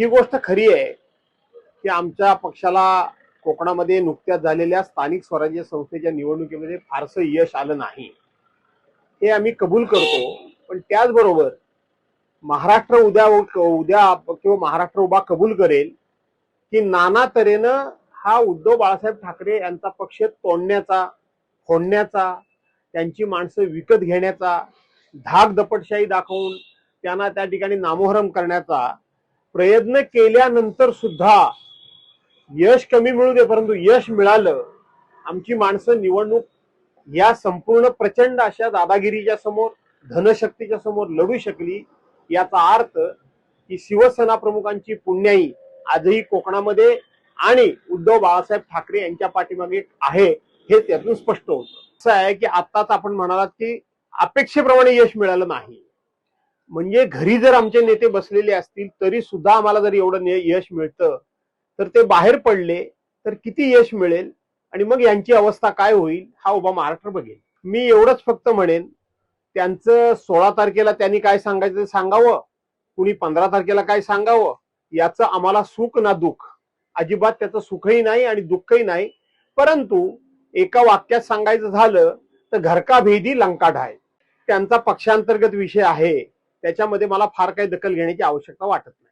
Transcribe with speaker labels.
Speaker 1: ही गोष्ट खरी आहे की आमच्या पक्षाला कोकणामध्ये नुकत्याच झालेल्या स्थानिक स्वराज्य संस्थेच्या निवडणुकीमध्ये फारसं यश आलं नाही. हे आम्ही कबूल करतो. पण त्याचबरोबर महाराष्ट्र उद्या उद्या किंवा महाराष्ट्र उभा कबूल करेल की नाना तऱ्हेनं हा उद्धव बाळासाहेब ठाकरे यांचा पक्ष तोडण्याचा फोडण्याचा त्यांची माणसं विकत घेण्याचा धाक दपटशाही दाखवून त्यांना त्या ठिकाणी नामोहरम करण्याचा प्रयत्न केल्यानंतर सुद्धा यश कमी मिळू दे परंतु यश मिळालं आमची माणसं निवडणूक या संपूर्ण प्रचंड अशा दादागिरीच्या समोर धनशक्तीच्या समोर लढू शकली याचा अर्थ की शिवसेना प्रमुखांची पुण्याई आजही कोकणामध्ये आणि उद्धव बाळासाहेब ठाकरे यांच्या पाठीमागे आहे हे त्यातून स्पष्ट होतं. असं आहे की आत्ताच आपण म्हणालात की अपेक्षेप्रमाणे यश मिळालं नाही. म्हणजे घरी जर आमचे नेते बसलेले असतील तरी सुद्धा आम्हाला जर एवढं यश मिळतं तर ते बाहेर पडले तर किती यश मिळेल? आणि मग यांची अवस्था काय होईल? हा उभा महाराष्ट्र बघेल. मी एवढंच फक्त म्हणेन त्यांचं सोळा तारखेला त्यांनी काय सांगायचं ते सांगावं. कुणी पंधरा तारखेला काय सांगावं? याचं आम्हाला सुख ना दुःख. अजिबात त्याचं सुखही नाही आणि दुःखही नाही. परंतु एका वाक्यात सांगायचं झालं तर घरका भेदी लंका ढाय. त्यांचा पक्षांतर्गत विषय आहे. त्याच्यामध्ये मला फार काही दखल घेण्याची आवश्यकता वाटत नाही.